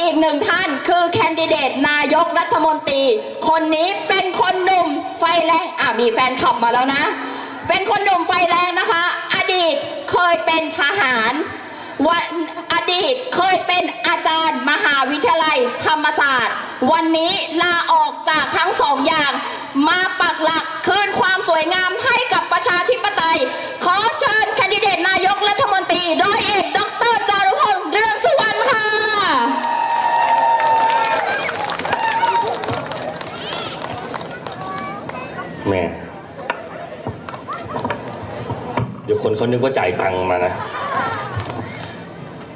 อีกหนึ่งท่านคือแคนดิเดตนายกรัฐมนตรี คนนี้เป็นคนหนุ่มไฟแรงอะมีแฟนขับมาแล้วนะ เป็นคนหนุ่มไฟแรงนะคะ อดีตเคยเป็นทหารวันอดีตเคยเป็นอาจารย์มหาวิทยาลัยธรรมศาสตร์ วันนี้ลาออกจากทั้งสองอย่าง มาปักหลักคืนความสวยงามให้กับประชาธิปไตยขอ คนเขานึกว่าจ่ายตังค์มานะ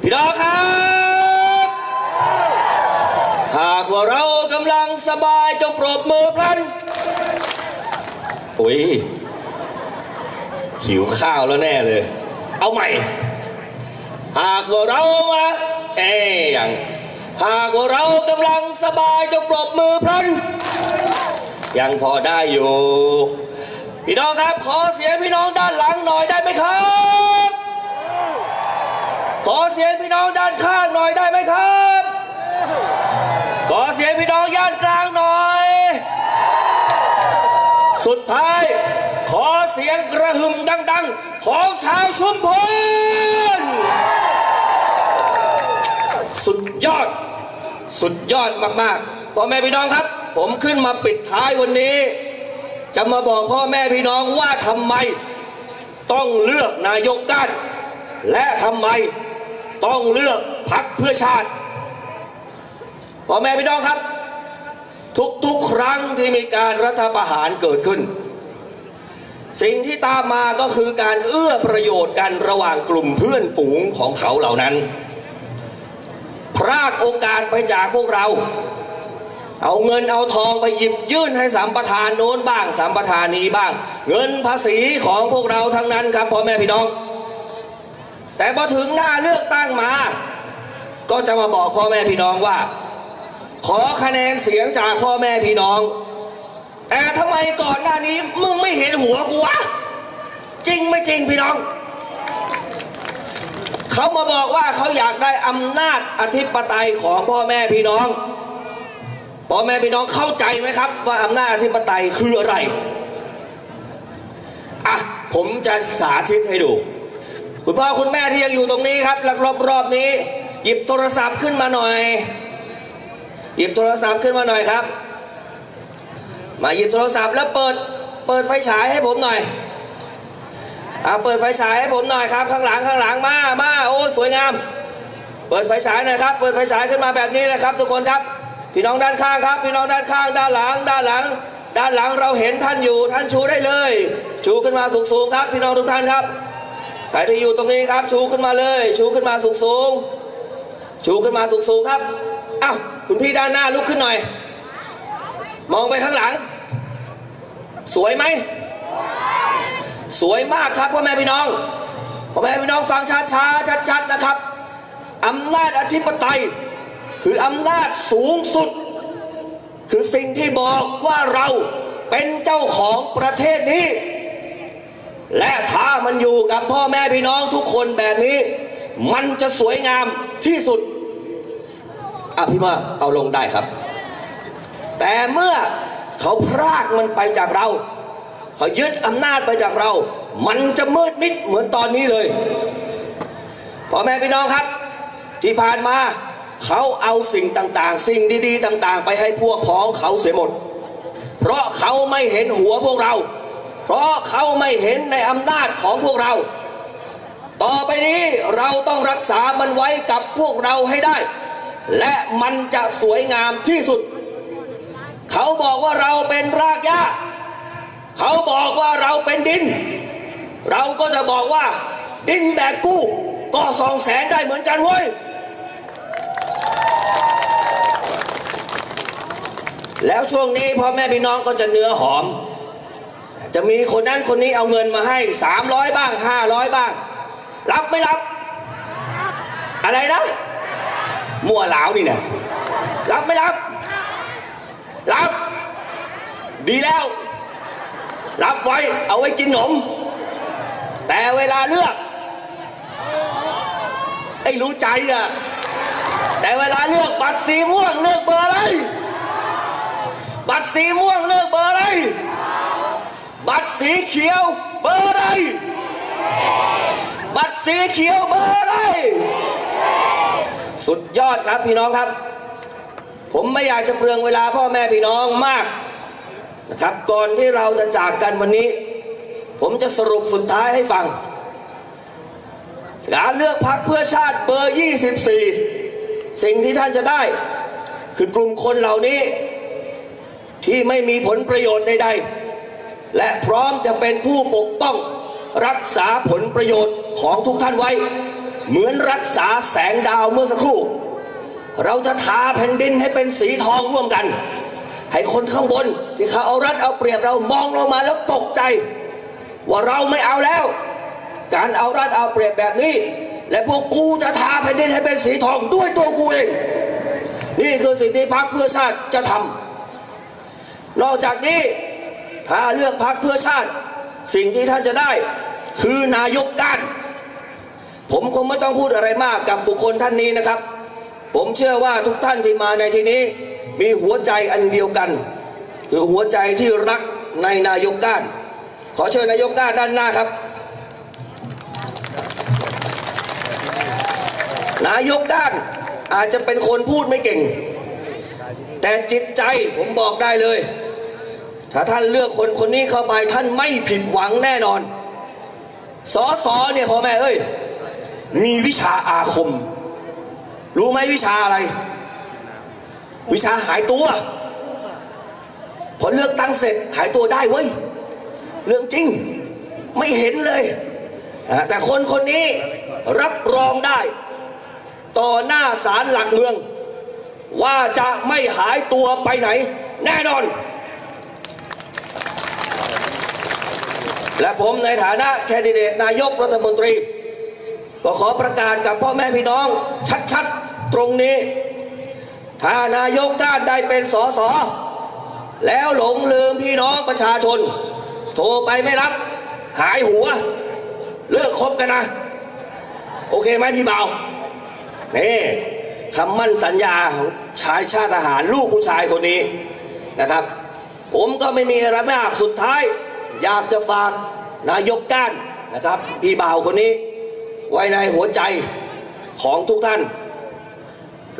พี่น้องครับ หากว่าเรากำลังสบายจงปรบมือพลันโอ้ย หิวข้าวแล้วแน่เลย เอาใหม่ หากว่าเรามาเอ้ยอย่างหากว่าเรากำลังสบายจงปรบมือพลันยังพอได้อยู่ พี่น้องครับ ขอเสียงพี่น้องด้านหลังหน่อยได้ไหมครับ ขอเสียงพี่น้องด้านข้างหน่อยได้ไหมครับ ขอเสียงพี่น้องย่านกลางหน่อย สุดท้าย ขอเสียงกระหึ่มดัง ๆ ของชาวชุมพลสุดยอด สุดยอดมากๆพ่อแม่พี่น้องครับ ผมขึ้นมาปิดท้ายวันนี้ จะมาบอกพ่อแม่พี่น้องว่าทำไม ต้องเลือกนายกด้านและทำไมต้องเลือกพักเพื่อชาติพ่อแม่พี่น้องครับ ทุกๆครั้งที่มีการรัฐประหารเกิดขึ้น สิ่งที่ตามมาก็คือการเอื้อประโยชน์กันระหว่างกลุ่มเพื่อนฝูงของเขาเหล่านั้นพรากโอกาสไปจากพวกเรา เอาเงินเอาทองไปหยิบยื่นให้สัมปทานโน้นบ้างสัมปทานนี้บ้าง เงินภาษีของพวกเราทั้งนั้นครับพ่อแม่พี่น้อง แต่พอถึงหน้าเลือกตั้งมา ก็จะมาบอกพ่อแม่พี่น้องว่า ขอคะแนนเสียงจากพ่อแม่พี่น้อง แต่ทำไมก่อนหน้านี้มึงไม่เห็นหัวกูวะจริงไม่จริงพี่น้องเขามาบอกว่าเขาอยากได้อำนาจอธิปไตยของพ่อแม่พี่น้อง พ่อแม่พี่น้องเข้าใจไหมครับ ว่าอำนาจอธิปไตยคืออะไรอะผมจะสาธิตให้ดู คุณพ่อคุณแม่ที่ยังอยู่ตรงนี้ครับรอบรอบนี้ หยิบโทรศัพท์ขึ้นมาหน่อย หยิบโทรศัพท์ขึ้นมาหน่อยครับ มาหยิบโทรศัพท์แล้วเปิดเปิดไฟฉายให้ผมหน่อยอ่าเปิดไฟฉายให้ผมหน่อยครับ ข้างหลังข้างหลังมามาโอ้สวยงาม เปิดไฟฉายหน่อยครับ เปิดไฟฉายขึ้นมาแบบนี้เลยครับ ทุกคนครับ พี่น้องด้านข้างครับ พี่น้องด้านข้างด้านหลัง ด้านหลัง ด้านหลังเราเห็นท่านอยู่ท่านชูได้เลย ชูขึ้นมาสูงๆครับ พี่น้องทุกท่านครับใครที่อยู่ตรงนี้ครับ ชูขึ้นมาเลย ชูขึ้นมาสูงๆชูขึ้นมาสูงๆครับอ้าวคุณพี่ด้านหน้าลุกขึ้นหน่อย มองไปข้างหลัง สวยไหมสวยมากครับพ่อแม่พี่น้องพ่อแม่พี่น้องฟังช้าๆชัดๆนะครับอำนาจอธิปไตย คืออำนาจสูงสุด คือสิ่งที่บอกว่าเราเป็นเจ้าของประเทศนี้ และถ้ามันอยู่กับพ่อแม่พี่น้องทุกคนแบบนี้ มันจะสวยงามที่สุดอะพี่มาเอาลงได้ครับ แต่เมื่อเขาพรากมันไปจากเรา เขายึดอำนาจไปจากเรา มันจะมืดมิดเหมือนตอนนี้เลยพ่อแม่พี่น้องครับ ที่ผ่านมา เขาเอาสิ่งต่างๆ สิ่งดีๆ ต่าง ๆ ไปให้พวกพ้องเขาเสียหมด เพราะเขาไม่เห็นหัวพวกเรา เพราะเขาไม่เห็นในอำนาจของพวกเรา ต่อไปนี้เราต้องรักษามันไว้กับพวกเราให้ได้ และมันจะสวยงามที่สุด เขาบอกว่าเราเป็นรากหญ้า เขาบอกว่าเราเป็นดิน เราก็จะบอกว่าดินแบบกู้ก็สองแสนได้เหมือนกันเว้ย แล้วช่วงนี้พ่อแม่พี่น้องก็จะเนื้อหอม จะมีคนนั้นคนนี้เอาเงินมาให้ 300 บ้าง 500 บ้าง รับไม่รับ อะไรนะ มั่วหลาวนี่เนี่ยรับไม่รับ รับ ดีแล้ว รับไว้ เอาไว้กินขนม แต่เวลาเลือก ไอ้รู้ใจอะ แต่เวลาเลือกบัตรสีม่วงเลือกเบอร์อะไร บัตรสีม่วงเลือกเบอร์อะไร บัตรสีเขียวเบอร์อะไร บัตรสีเขียวเบอร์อะไร สุดยอดครับพี่น้องครับ ผมไม่อยากจะเปลืองเวลาพ่อแม่พี่น้องมากนะครับ ก่อนที่เราจะจากกันวันนี้ ผมจะสรุปสุดท้ายให้ฟังการเลือกพักเพื่อชาติเบอร์ 24 สิ่งที่ท่านจะได้ คือกลุ่มคนเหล่านี้ ที่ไม่มีผลประโยชน์ใดๆ และพร้อมจะเป็นผู้ปกป้องรักษาผลประโยชน์ของทุกท่านไว้ เหมือนรักษาแสงดาวเมื่อสักครู่ เราจะทาแผ่นดินให้เป็นสีทองร่วมกัน ให้คนข้างบนที่เขาเอารัดเอาเปรียบเรามองลงมาแล้วตกใจ ว่าเราไม่เอาแล้ว การเอารัดเอาเปรียบแบบนี้ และพวกกูจะทาแผ่นดินให้เป็นสีทองด้วยตัวกูเอง นี่คือสิ่งที่พรรคเพื่อชาติจะทำนอกจากนี้ถ้าเลือกพรรคเพื่อชาติ สิ่งที่ท่านจะได้ คือนายกการผมคงไม่ต้องพูดอะไรมากกับบุคคลท่านนี้นะครับ ผมเชื่อว่าทุกท่านที่มาในที่นี้ มีหัวใจอันเดียวกัน คือหัวใจที่รักในนายกการขอเชิญนายกการด้านหน้าครับ นายกการอาจจะเป็นคนพูดไม่เก่ง แต่จิตใจผมบอกได้เลย ถ้าท่านเลือกคนคนนี้เข้าไปท่านไม่ผิดหวังแน่นอนสอสอเนี่ยพ่อแม่เอ้ยมีวิชาอาคม รู้ไหมวิชาอะไร วิชาหายตัวพอเลือกตั้งเสร็จหายตัวได้เว้ยเรื่องจริงไม่เห็นเลย แต่คนคนนี้รับรองได้ ต่อหน้าศาลหลักเมือง ว่าจะไม่หายตัวไปไหน แน่นอน และผมในฐานะแคนดิเดตนายกรัฐมนตรี ก็ขอประกาศกับพ่อแม่พี่น้อง ชัดๆ ตรงนี้ ถ้านายกด้านได้เป็นสสแล้วหลงลืมพี่น้องประชาชน โทรไปไม่รับ หายหัว เลิกคบกันนะ โอเคไหมพี่เบา นี่คำมั่นสัญญาของชายชาติทหารลูกผู้ชายคนนี้นะครับ ผมก็ไม่มีอะไรมากสุดท้าย อยากจะฝากนายกก้านนะครับพี่บ่าวคนนี้ ไว้ในหัวใจของทุกท่าน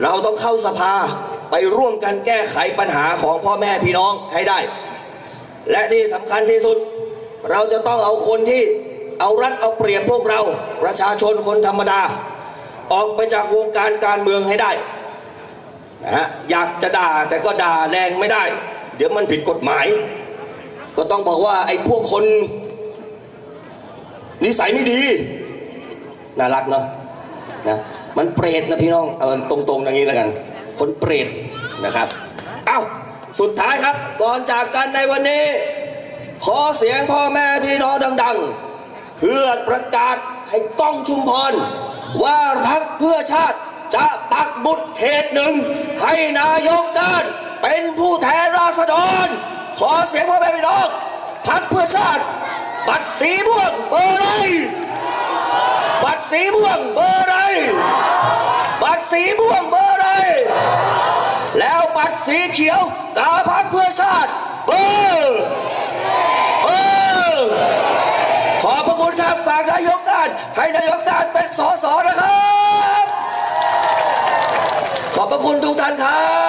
เราต้องเข้าสภาไปร่วมกันแก้ไขปัญหาของพ่อแม่พี่น้องให้ได้ และที่สำคัญที่สุด เราจะต้องเอาคนที่เอารัดเอาเปรียบพวกเราประชาชนคนธรรมดา ออกไปจากวงการการเมืองให้ได้นะฮะอยากจะด่าแต่ก็ด่าแรงไม่ได้ เดี๋ยวมันผิดกฎหมาย ก็ต้องบอกว่าไอ้พวกคน นิสัยไม่ดี น่ารักเนาะนะมันเปรตนะพี่น้องเอาตรงๆอย่างนี้แล้วกัน คนเปรตนะครับ เอ้าสุดท้ายครับก่อนจากกันในวันนี้ ขอเสียงพ่อแม่พี่น้องดัง ๆ เพื่อประกาศให้ก้องชุมพร ว่าพักเพื่อชาติจะปักบุตรเขตหนึ่ง ให้นายกการเป็นผู้แทนราษฎร ขอเสียงพ่อแม่พี่น้องพักเพื่อชาติ บัตรสีม่วงเบอร์ไรบัตรสีม่วงเบอร์ไรบัตรสีม่วงเบอร์ไรแล้วบัตรสีเขียวตาพักเพื่อชาติ เบอร์เบอร์ขอบพระคุณครับฝากนายกการให้นายกการเป็นสสนะครับ ขอบพระคุณทุกท่านครับ